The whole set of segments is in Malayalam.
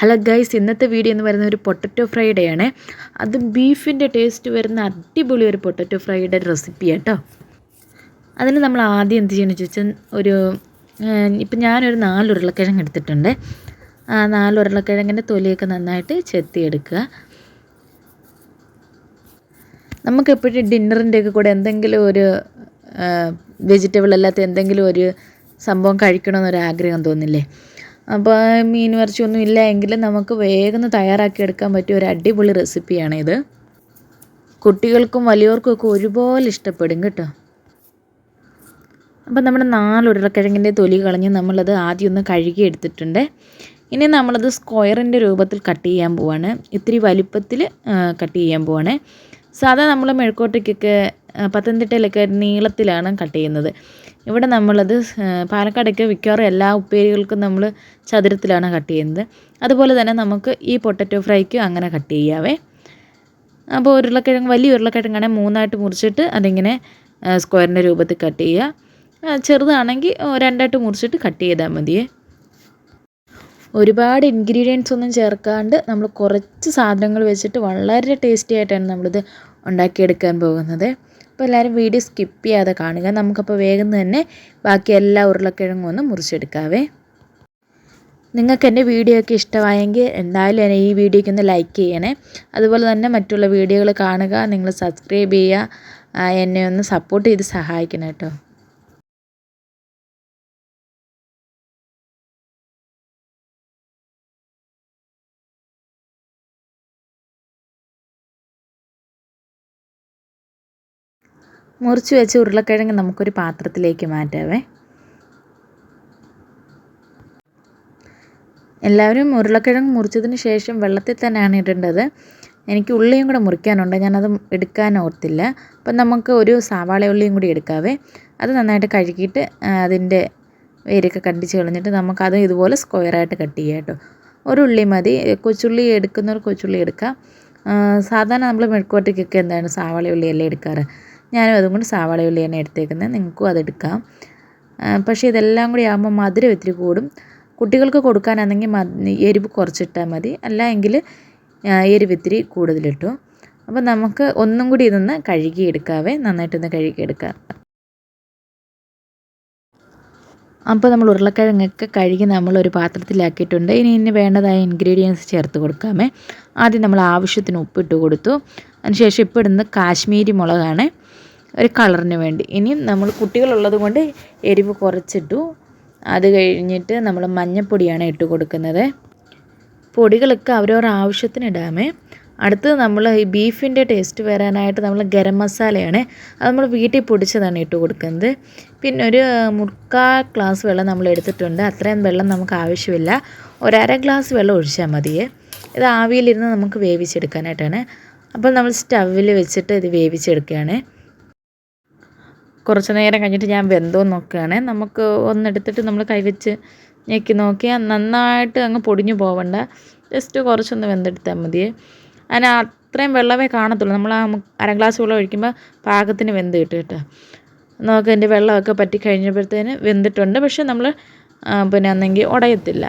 ഹലോ ഗൈസ് ഇന്നത്തെ വീഡിയോ എന്ന് പറയുന്നത് ഒരു പൊട്ടറ്റോ ഫ്രൈഡേ ആണ്. അത് ബീഫിന്റെ ടേസ്റ്റ് വരുന്ന അടിപൊളി ഒരു പൊട്ടറ്റോ ഫ്രൈഡ് റെസിപ്പി കേട്ടോ അതിന് നമ്മൾ ആദ്യം എന്ത് ചെയ്യണമെന്ന് ചോദിച്ചാൽ ഒരു ഇപ്പം ഞാനൊരു നാല് ഉരുളക്കിഴങ്ങ് എടുത്തിട്ടുണ്ട്. ആ നാല് ഉരുളക്കിഴങ്ങിന്റെ തൊലിയൊക്കെ നന്നായിട്ട് ചെത്തിയെടുക്കുക. നമുക്കെപ്പോഴും ഡിന്നറിന്റെയൊക്കെ കൂടെ എന്തെങ്കിലും ഒരു വെജിറ്റബിൾ അല്ലാത്ത എന്തെങ്കിലും ഒരു സംഭവം കഴിക്കണമെന്നൊരു ആഗ്രഹം തോന്നില്ലേ? അപ്പോൾ മീൻ ഇറച്ചിയൊന്നും ഇല്ല എങ്കിൽ നമുക്ക് വേഗം തയ്യാറാക്കി എടുക്കാൻ പറ്റിയ ഒരു അടിപൊളി റെസിപ്പിയാണിത് കുട്ടികൾക്കും വലിയവർക്കും ഒക്കെ ഒരുപോലെ ഇഷ്ടപ്പെടും കേട്ടോ. അപ്പം നമ്മുടെ നാല് ഉരുളക്കിഴങ്ങിന്റെ തൊലി കളഞ്ഞ് നമ്മളത് ആദ്യം ഒന്ന് കഴുകി എടുത്തിട്ടുണ്ട്. ഇനി നമ്മളത് സ്ക്വയറിന്റെ രൂപത്തിൽ കട്ട് ചെയ്യാൻ പോവാണ്. ഇത്തിരി വലിപ്പത്തിൽ കട്ട് ചെയ്യാൻ പോവാണ്. സാധാ നമ്മൾ മെഴുക്കോട്ടയ്ക്കൊക്കെ പത്തനംതിട്ടയിലൊക്കെ നീളത്തിലാണ് കട്ട് ചെയ്യുന്നത്. ഇവിടെ നമ്മളത് പാലക്കാടൊക്കെ മിക്കവാറും എല്ലാ ഉപ്പേരികൾക്കും നമ്മൾ ചതുരത്തിലാണ് കട്ട് ചെയ്യുന്നത്. അതുപോലെ തന്നെ നമുക്ക് ഈ പൊട്ടറ്റോ ഫ്രൈക്കും അങ്ങനെ കട്ട് ചെയ്യാവേ. അപ്പോൾ ഉരുളക്കിഴങ്ങ് വലിയ ഉരുളക്കിഴങ്ങാണെങ്കിൽ മൂന്നായിട്ട് മുറിച്ചിട്ട് അതിങ്ങനെ സ്ക്വയറിന്റെ രൂപത്തിൽ കട്ട് ചെയ്യുക. ചെറുതാണെങ്കിൽ രണ്ടായിട്ട് മുറിച്ചിട്ട് കട്ട് ചെയ്താൽ മതിയേ. ഒരുപാട് ഇൻഗ്രീഡിയൻസ് ഒന്നും ചേർക്കാണ്ട് നമ്മൾ കുറച്ച് സാധനങ്ങൾ വെച്ചിട്ട് വളരെ ടേസ്റ്റി ആയിട്ടാണ് നമ്മളിത് ഉണ്ടാക്കിയെടുക്കാൻ പോകുന്നത്. അപ്പോൾ എല്ലാവരും വീഡിയോ സ്കിപ്പ് ചെയ്യാതെ കാണുക. നമുക്കപ്പോൾ വേഗം തന്നെ ബാക്കി എല്ലാ ഉരുളക്കിഴങ്ങും ഒന്ന് മുറിച്ചെടുക്കാവേ. നിങ്ങൾക്ക് എന്റെ വീഡിയോ ഒക്കെ ഇഷ്ടമായെങ്കിൽ എന്തായാലും എന്നെ ഈ വീഡിയോയ്ക്ക് ഒന്ന് ലൈക്ക് ചെയ്യണേ. അതുപോലെ തന്നെ മറ്റുള്ള വീഡിയോകൾ കാണുക നിങ്ങൾ സബ്സ്ക്രൈബ് ചെയ്യുക എന്നെ ഒന്ന് സപ്പോർട്ട് ചെയ്ത് സഹായിക്കണം കേട്ടോ. മുറിച്ച് വെച്ച ഉരുളക്കിഴങ്ങ് നമുക്കൊരു പാത്രത്തിലേക്ക് മാറ്റാവേ. എല്ലാവരും ഉരുളക്കിഴങ്ങ് മുറിച്ചതിന് ശേഷം വെള്ളത്തിൽ തന്നെയാണ് ഇടേണ്ടത്. എനിക്ക് ഉള്ളിയും കൂടെ മുറിക്കാനുണ്ട് ഞാനത് എടുക്കാൻ ഓർത്തില്ല. അപ്പം നമുക്ക് ഒരു സവാള ഉള്ളിയും കൂടി എടുക്കാവേ. അത് നന്നായിട്ട് കഴുകിയിട്ട് അതിന്റെ വേരൊക്കെ കണ്ടിച്ച് കളഞ്ഞിട്ട് നമുക്കത് ഇതുപോലെ സ്ക്വയറായിട്ട് കട്ട് ചെയ്യാം കേട്ടോ. ഒരു ഉള്ളി മതി. കൊച്ചുള്ളി എടുക്കുന്നവർ കൊച്ചുള്ളി എടുക്കാം. സാധാരണ നമ്മൾ മെഴുക്കുവരട്ടിക്കൊക്കെ എന്താണ് സവാള ഉള്ളിയല്ലേ എടുക്കാറ്? ഞാനും അതും കൊണ്ട് സവാള തന്നെ എടുത്തേക്കുന്നത്. നിങ്ങൾക്കും അതെടുക്കാം പക്ഷേ ഇതെല്ലാം കൂടി ആകുമ്പോൾ മധുരം ഇത്തിരി കൂടും. കുട്ടികൾക്ക് കൊടുക്കാനാണെങ്കിൽ എരിവ് കുറച്ചിട്ടാൽ മതി. അല്ല എങ്കിൽ എരിവ് ഇത്തിരി കൂടുതലിട്ടു. അപ്പോൾ നമുക്ക് ഒന്നും കൂടി ഇതൊന്ന് കഴുകിയെടുക്കാവേ നന്നായിട്ടൊന്ന് കഴുകിയെടുക്കാം അപ്പോൾ നമ്മൾ ഉരുളക്കിഴങ്ങൊക്കെ കഴുകി നമ്മൾ ഒരു പാത്രത്തിലാക്കിയിട്ടുണ്ട്. ഇനി ഇനി വേണ്ടതായ ഇൻഗ്രീഡിയൻസ് ചേർത്ത് കൊടുക്കാമേ. ആദ്യം നമ്മൾ ആവശ്യത്തിന് ഉപ്പിട്ട് കൊടുത്തു. അതിനുശേഷം ഇപ്പോൾ ഇടുന്നത് കാശ്മീരി മുളകാണ്. ഒരു കളറിന് വേണ്ടി. ഇനി നമ്മൾ കുട്ടികളുള്ളത് കൊണ്ട് എരിവ് കുറച്ചിട്ടു. അത് കഴിഞ്ഞിട്ട് നമ്മൾ മഞ്ഞൾപ്പൊടിയാണ് ഇട്ട് കൊടുക്കുന്നത്. പൊടികളൊക്കെ അവരവരുടെ ആവശ്യത്തിന് ഇടാമേ. അടുത്തത് നമ്മൾ ഈ ബീഫിന്റെ ടേസ്റ്റ് വരാനായിട്ട് നമ്മൾ ഗരം മസാലയാണ്. അത് നമ്മൾ വീട്ടിൽ പൊടിച്ചതാണ് ഇട്ട് കൊടുക്കുന്നത്. പിന്നെ ഒരു മുക്കാൽ ഗ്ലാസ് വെള്ളം നമ്മൾ എടുത്തിട്ടുണ്ട്. അത്രയും വെള്ളം നമുക്ക് ആവശ്യമില്ല. ഒരര ഗ്ലാസ് വെള്ളം ഒഴിച്ചാൽ മതിയേ ഇത് ആവിയിലിരുന്ന് നമുക്ക് വേവിച്ചെടുക്കാനായിട്ടാണ്. അപ്പോൾ നമ്മൾ സ്റ്റവിൽ വെച്ചിട്ട് ഇത് വേവിച്ചെടുക്കുകയാണ്. കുറച്ച് നേരം കഴിഞ്ഞിട്ട് ഞാൻ വെന്തോ നോക്കുകയാണ്. നമുക്ക് ഒന്നെടുത്തിട്ട് നമ്മൾ കൈവച്ച് ഞെക്കി നോക്കിയാൽ നന്നായിട്ട് അങ്ങ് പൊടിഞ്ഞു പോവണ്ട. ജസ്റ്റ് കുറച്ചൊന്ന് വെന്തെടുത്താൽ മതി അതിന് അത്രയും വെള്ളമേ കാണത്തുള്ളൂ. നമ്മൾ ആ അര ഗ്ലാസ് വെള്ളം ഒഴിക്കുമ്പോൾ പാകത്തിന് വെന്ത് കിട്ടും കേട്ടോ. നമുക്ക് അതിന്റെ വെള്ളമൊക്കെ പറ്റി കഴിഞ്ഞപ്പോഴത്തേന് വെന്തിട്ടുണ്ട്. പക്ഷേ നമ്മൾ പിന്നെ അന്നെങ്കിൽ ഉടയത്തില്ല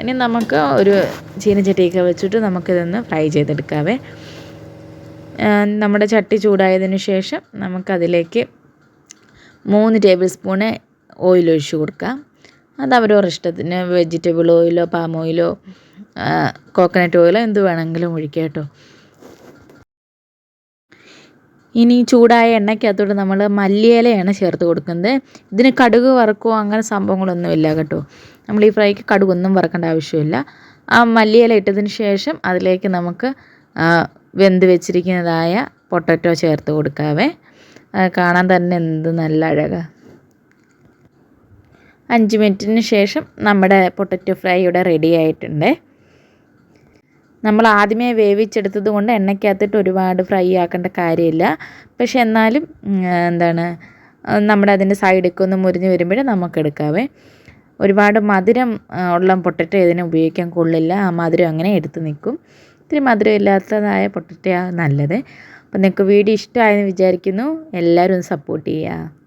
ഇനി നമുക്ക് ഒരു ചീനച്ചട്ടിയൊക്കെ വെച്ചിട്ട് നമുക്കിതൊന്ന് ഫ്രൈ ചെയ്തെടുക്കാവേ. നമ്മുടെ ചട്ടി ചൂടായതിനു ശേഷം നമുക്കതിലേക്ക് മൂന്ന് ടേബിൾ സ്പൂണ് ഓയിൽ ഒഴിച്ച് കൊടുക്കുക. അത് അവരവരുടെ ഇഷ്ടത്തിന് വെജിറ്റബിൾ ഓയിലോ പാം ഓയിലോ കോക്കനട്ട് ഓയിലോ എന്ത് വേണമെങ്കിലും ഒഴിക്കുക കേട്ടോ. ഇനി ചൂടായ എണ്ണയ്ക്കകത്തോട്ട് നമ്മൾ മല്ലിയിലയാണ് ചേർത്ത് കൊടുക്കുന്നത്. ഇതിന് കടുക് വറക്കോ അങ്ങനെ സംഭവങ്ങളൊന്നും ഇല്ല കേട്ടോ. നമ്മൾ ഈ ഫ്രൈക്ക് കടുകൊന്നും വറക്കേണ്ട ആവശ്യമില്ല. ആ മല്ലിയില ഇട്ടതിന് ശേഷം അതിലേക്ക് നമുക്ക് വെന്ത് വെച്ചിരിക്കുന്നതായ പൊട്ടറ്റോ ചേർത്ത് കൊടുക്കാവേ. കാണാൻ തന്നെ എന്ത് നല്ല അഴകാണ് അഞ്ച് മിനിറ്റിന് ശേഷം നമ്മുടെ പൊട്ടറ്റോ ഫ്രൈ ഇവിടെ റെഡി ആയിട്ടുണ്ട്. നമ്മൾ ആദ്യമേ വേവിച്ചെടുത്തത് കൊണ്ട് എണ്ണയ്ക്കകത്തിട്ട് ഒരുപാട് ഫ്രൈ ആക്കേണ്ട കാര്യമില്ല. പക്ഷെ എന്നാലും എന്താണ് നമ്മുടെ അതിന്റെ സൈഡൊക്കെ ഒന്ന് മുരിഞ്ഞ് വരുമ്പോഴേ നമുക്ക് എടുക്കാവേ. ഒരുപാട് മധുരം ഉള്ള പൊട്ടറ്റോ ഇതിനെ ഉപയോഗിക്കാൻ കൊള്ളില്ല. ആ മധുരം അങ്ങനെ എടുത്ത് നിൽക്കും. ഇത്തിരി മധുരം ഇല്ലാത്തതായ പൊട്ടറ്റയാണ് നല്ലത്. അപ്പോൾ നിങ്ങൾക്ക് വീഡിയോ ഇഷ്ടമായെന്ന് വിചാരിക്കുന്നു. എല്ലാവരും സപ്പോർട്ട് ചെയ്യുക.